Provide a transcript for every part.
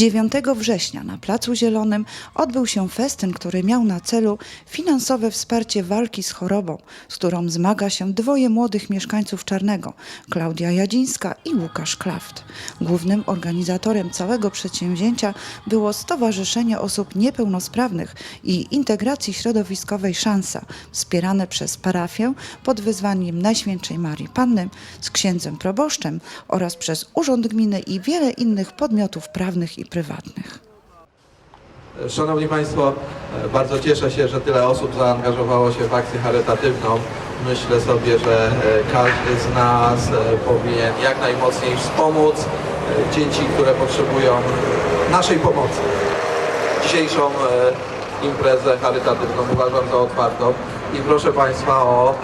9 września na Placu Zielonym odbył się festyn, który miał na celu finansowe wsparcie walki z chorobą, z którą zmaga się dwoje młodych mieszkańców Czarnego, Klaudia Jadzińska i Łukasz Klaft. Głównym organizatorem całego przedsięwzięcia było Stowarzyszenie Osób Niepełnosprawnych i Integracji Środowiskowej Szansa, wspierane przez parafię pod wyzwaniem Najświętszej Marii Panny z księdzem proboszczem oraz przez Urząd Gminy i wiele innych podmiotów prawnych i prywatnych. Szanowni Państwo, bardzo cieszę się, że tyle osób zaangażowało się w akcję charytatywną. Myślę sobie, że e, każdy z nas e, powinien jak najmocniej wspomóc e, dzieci, które potrzebują naszej pomocy. Dzisiejszą imprezę charytatywną uważam za otwartą i proszę Państwa o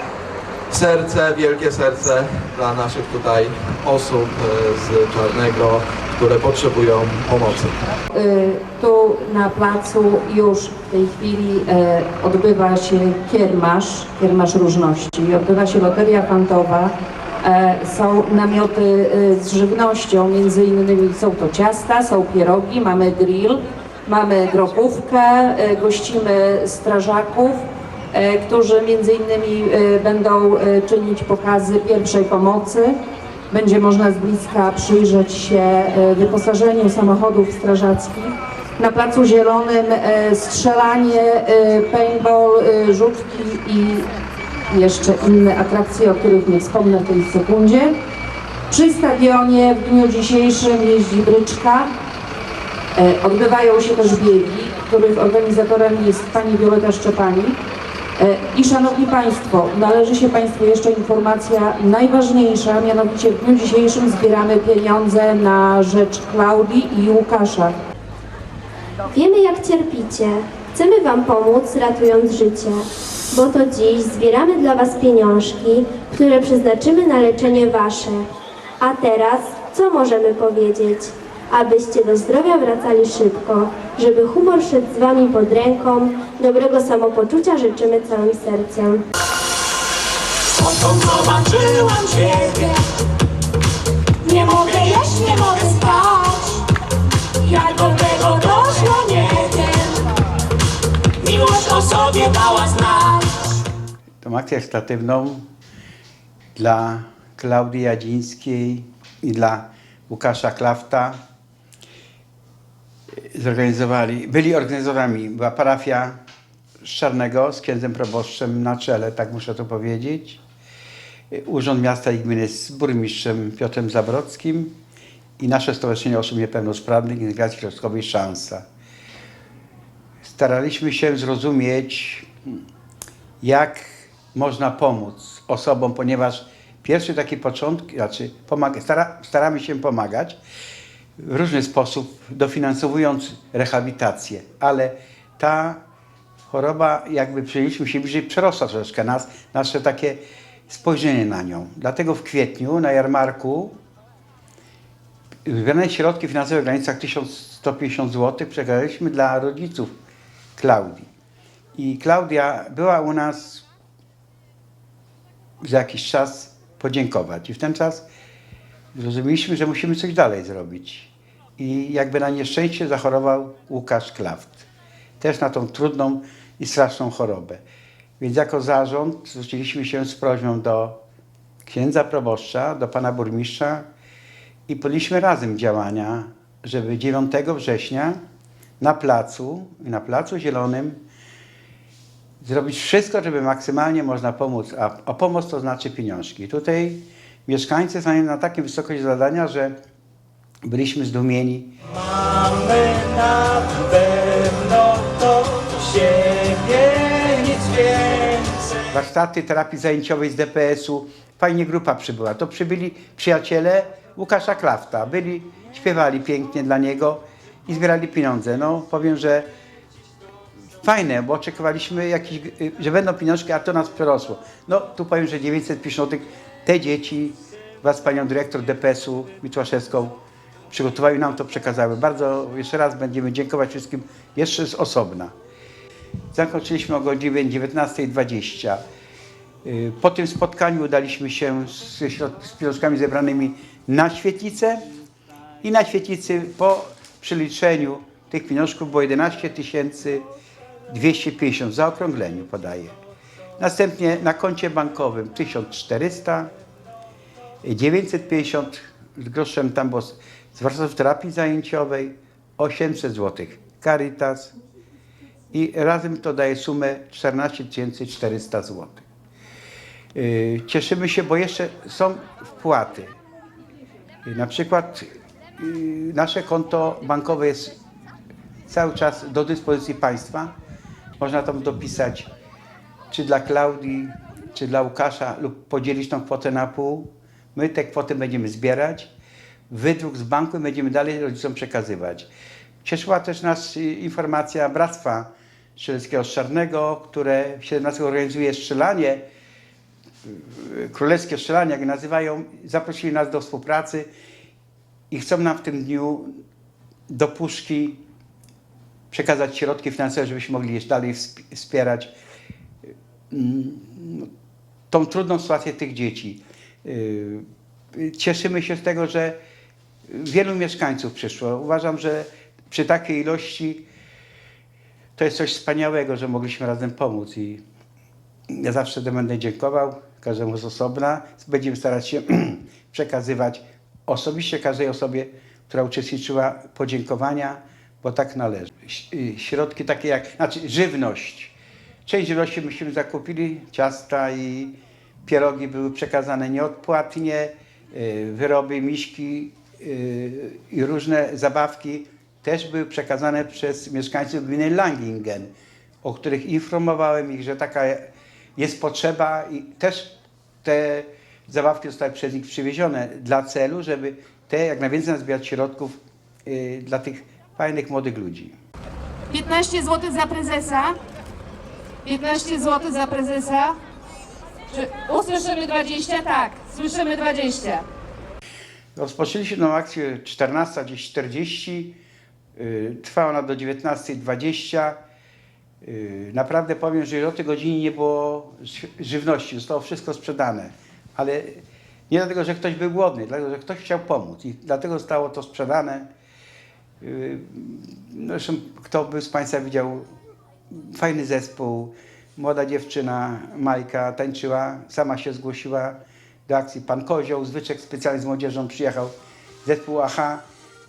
serce, wielkie serce dla naszych tutaj osób z Czarnego, które potrzebują pomocy. Y, Tu na placu już w tej chwili e, odbywa się kiermasz, kiermasz różności. Odbywa się loteria fantowa. E, Są namioty e, z żywnością, między innymi są to ciasta, są pierogi, mamy grill, mamy grochówkę, gościmy strażaków, którzy między innymi będą czynić pokazy pierwszej pomocy. Będzie można z bliska przyjrzeć się e, wyposażeniu samochodów strażackich. Na Placu Zielonym e, strzelanie, e, paintball, rzutki i jeszcze inne atrakcje, o których nie wspomnę w tej sekundzie. Przy stadionie w dniu dzisiejszym jeździ bryczka. Odbywają się też biegi, których organizatorem jest pani Wioleta Szczepani. E, I szanowni Państwo, należy się Państwu jeszcze informacja najważniejsza, mianowicie w dniu dzisiejszym zbieramy pieniądze na rzecz Klaudii i Łukasza. Wiemy, jak cierpicie. Chcemy Wam pomóc, ratując życie. Bo to dziś zbieramy dla Was pieniążki, które przeznaczymy na leczenie Wasze. A teraz, co możemy powiedzieć? Abyście do zdrowia wracali szybko, żeby humor szedł z Wami pod ręką, dobrego samopoczucia życzymy całym sercem. Odkąd zobaczyłam Ciebie Nie mogę jeść, nie mogę spać. Jak do tego doszło, nie wiem. Miłość o sobie dała znać. Tą akcję charytatywną dla Klaudii Jadzińskiej i dla Łukasza Klafta zorganizowali, byli organizatorami, była parafia z Czarnego z księdzem proboszczem na czele, tak muszę to powiedzieć. Urząd Miasta i Gminy z burmistrzem Piotrem Zabrodzkim i nasze Stowarzyszenie Osób Niepełnosprawnych Integracji Środowiskowej Szansa. Staraliśmy się zrozumieć, jak można pomóc osobom, ponieważ pierwszy taki początek, znaczy pomaga, stara, staramy się pomagać w różny sposób, dofinansowując rehabilitację, ale ta choroba, jakby przyjęliśmy się bliżej, przerosła troszeczkę nas, nasze takie spojrzenie na nią. Dlatego w kwietniu na jarmarku wybrane środki finansowe w granicach 1150 zł przekazaliśmy dla rodziców Klaudii. I Klaudia była u nas za jakiś czas podziękować. I w ten czas zrozumieliśmy, że musimy coś dalej zrobić. I jakby na nieszczęście zachorował Łukasz Klaft. Też na tą trudną i straszną chorobę. Więc jako zarząd zwróciliśmy się z prośbą do księdza proboszcza, do pana burmistrza i podjęliśmy razem działania, żeby 9 września na placu, na placu zielonym zrobić wszystko, żeby maksymalnie można pomóc, a, a pomoc to znaczy pieniążki. Tutaj mieszkańcy są na takim wysokości zadania, że byliśmy zdumieni. Mamy na pewno to siebie nic więcej Warsztaty terapii zajęciowej z DPS-u, fajnie grupa przybyła. To przybyli przyjaciele Łukasza Klafta, byli, śpiewali pięknie dla niego i zbierali pieniądze. No powiem, że fajne, bo oczekiwaliśmy, jakiś, y, że będą pieniążki, a to nas przerosło. No tu powiem, że 950 zł te dzieci z panią dyrektor DPS-u Mitłaszewską przygotowały nam to, przekazały. Bardzo jeszcze raz będziemy dziękować wszystkim jeszcze z osobna. Zakończyliśmy o godzinie 19.20. Y, Po tym spotkaniu udaliśmy się z, z pieniążkami zebranymi na świetlicę i na świetlicy po przeliczeniu tych pieniążków było 11 250 w zaokrągleniu podaję. Następnie na koncie bankowym 1400, 950 z groszem tam było z warsztatów terapii zajęciowej, 800 zł Caritas i razem to daje sumę 14 400 zł. Cieszymy się, bo jeszcze są wpłaty. Yy, Na przykład yy, nasze konto bankowe jest cały czas do dyspozycji państwa. Można tam dopisać czy dla Klaudii, czy dla Łukasza lub podzielić tą kwotę na pół. My tę kwotę będziemy zbierać, wydruk z banku będziemy dalej rodzicom przekazywać. Cieszyła też nas informacja Bractwa Strzeleckiego Szczarnego, które 17 organizuje strzelanie, królewskie strzelanie, jak nazywają. Zaprosili nas do współpracy i chcą nam w tym dniu do puszki przekazać środki finansowe, żebyśmy mogli jeszcze dalej wsp- wspierać tą trudną sytuację tych dzieci. Yy, Cieszymy się z tego, że wielu mieszkańców przyszło. Uważam, że przy takiej ilości to jest coś wspaniałego, że mogliśmy razem pomóc i ja zawsze będę dziękował każdemu z osobna. Będziemy starać się przekazywać osobiście każdej osobie, która uczestniczyła, podziękowania, bo tak należy. Y, Środki takie jak, znaczy żywność. Część żywności myśmy zakupili, ciasta i pierogi były przekazane nieodpłatnie, y, wyroby, miśki y, i różne zabawki też były przekazane przez mieszkańców gminy Langingen, o których informowałem ich, że taka jest potrzeba i też te zabawki zostały przez nich przywiezione dla celu, żeby te jak najwięcej nazbierać środków y, dla tych fajnych młodych ludzi. 15 zł za prezesa. 15 zł za prezesa. Czy usłyszymy 20? Tak, słyszymy 20. Rozpoczęliśmy tą akcję 14, gdzieś 40. Yy, Trwa ona do 19.20. Yy, Naprawdę powiem, że o tej godzinie nie było ży- żywności, zostało wszystko sprzedane. Ale nie dlatego, że ktoś był głodny, dlatego, że ktoś chciał pomóc i dlatego zostało to sprzedane. Yy, no Zresztą kto by z Państwa widział fajny zespół, młoda dziewczyna Majka tańczyła, sama się zgłosiła do akcji. Pan Kozioł, zwyczek specjalny z młodzieżą przyjechał, zespół AHA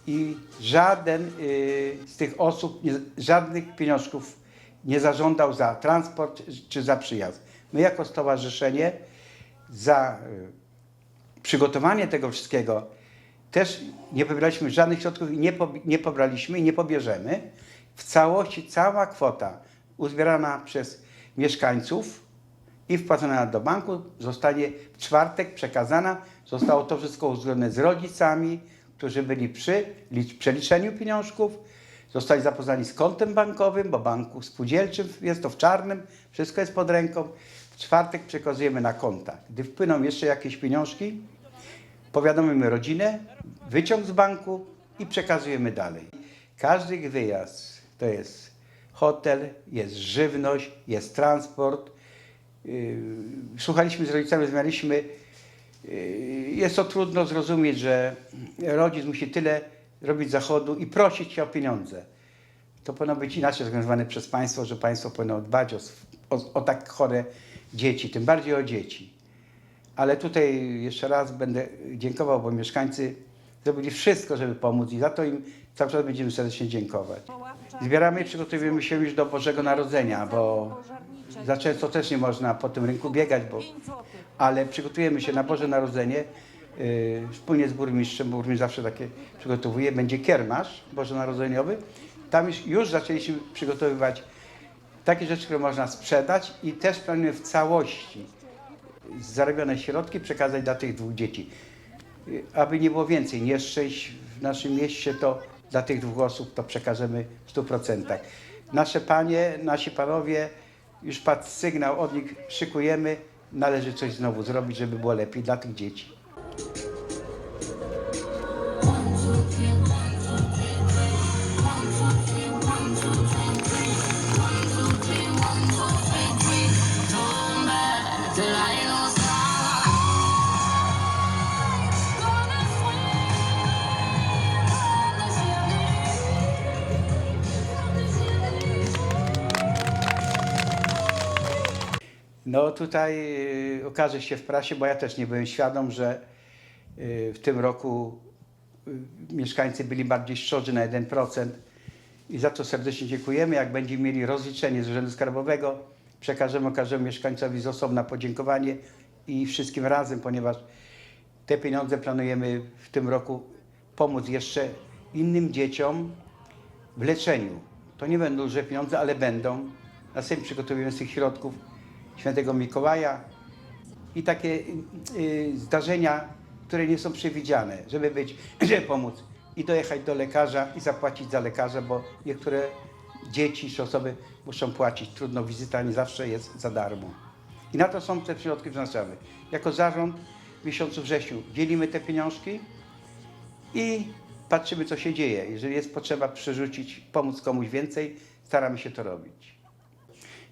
i żaden y, z tych osób, nie, żadnych pieniążków nie zażądał za transport czy za przyjazd. My jako stowarzyszenie za y, przygotowanie tego wszystkiego też nie pobieraliśmy żadnych środków i nie, po, nie pobraliśmy i nie pobierzemy. W całości cała kwota uzbierana przez mieszkańców i wpłacona do banku zostanie w czwartek przekazana. Zostało to wszystko uzgodnione z rodzicami, którzy byli przy licz- przeliczeniu pieniążków. Zostali zapoznani z kontem bankowym, bo banku spółdzielczym jest to w czarnym, wszystko jest pod ręką. W czwartek przekazujemy na konta. Gdy wpłyną jeszcze jakieś pieniążki, powiadomimy rodzinę, wyciąg z banku i przekazujemy dalej. Każdy wyjazd to jest hotel, jest żywność, jest transport. Yy, Słuchaliśmy z rodzicami, rozmawialiśmy. Yy, Jest to trudno zrozumieć, że rodzic musi tyle robić zachodu i prosić się o pieniądze. To powinno być inaczej zorganizowane przez państwo, że państwo powinno dbać o, o, o tak chore dzieci, tym bardziej o dzieci. Ale tutaj jeszcze raz będę dziękował, bo mieszkańcy zrobili wszystko, żeby pomóc i za to im cały czas będziemy serdecznie dziękować. Zbieramy i przygotowujemy się już do Bożego Narodzenia, bo za często też nie można po tym rynku biegać, bo, ale przygotujemy się na Boże Narodzenie yy, wspólnie z burmistrzem, bo burmistrz zawsze takie przygotowuje, będzie kiermasz bożonarodzeniowy. Tam już, już zaczęliśmy przygotowywać takie rzeczy, które można sprzedać i też planujemy w całości zarobione środki przekazać dla tych dwóch dzieci. Aby nie było więcej nieszczęść w naszym mieście, to dla tych dwóch osób to przekażemy w 100%. Nasze panie, nasi panowie, już padł sygnał od nich, szykujemy, należy coś znowu zrobić, żeby było lepiej dla tych dzieci. No tutaj y, okaże się w prasie, bo ja też nie byłem świadom, że y, w tym roku y, mieszkańcy byli bardziej szczodrzy na 1% i za to serdecznie dziękujemy. Jak będziemy mieli rozliczenie z Urzędu Skarbowego, przekażemy każdemu mieszkańcowi z osobna podziękowanie i wszystkim razem, ponieważ te pieniądze planujemy w tym roku pomóc jeszcze innym dzieciom w leczeniu. To nie będą duże pieniądze, ale będą. Następnie przygotowujemy z tych środków świętego Mikołaja i takie y, y, zdarzenia, które nie są przewidziane, żeby być, żeby pomóc i dojechać do lekarza i zapłacić za lekarza, bo niektóre dzieci czy osoby muszą płacić. Trudno, wizyta nie zawsze jest za darmo. I na to są te środki przeznaczamy. Jako zarząd w miesiącu wrześniu dzielimy te pieniążki i patrzymy, co się dzieje. Jeżeli jest potrzeba przerzucić, pomóc komuś więcej, staramy się to robić.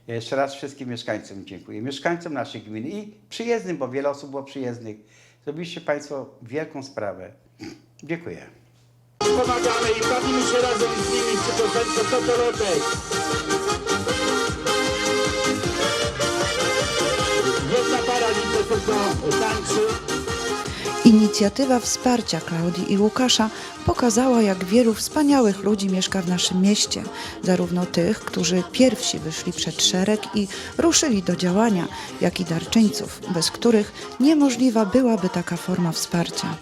Ja jeszcze raz wszystkim mieszkańcom dziękuję. Mieszkańcom naszej gminy i przyjezdnym, bo wiele osób było przyjezdnych. Zrobiliście Państwo wielką sprawę. Dziękuję. Pomagamy i bawimy się razem z nimi przy piosence Totolotek. Jedna para liczę tylko tańczy. Inicjatywa wsparcia Klaudii i Łukasza pokazała, jak wielu wspaniałych ludzi mieszka w naszym mieście. Zarówno tych, którzy pierwsi wyszli przed szereg i ruszyli do działania, jak i darczyńców, bez których niemożliwa byłaby taka forma wsparcia.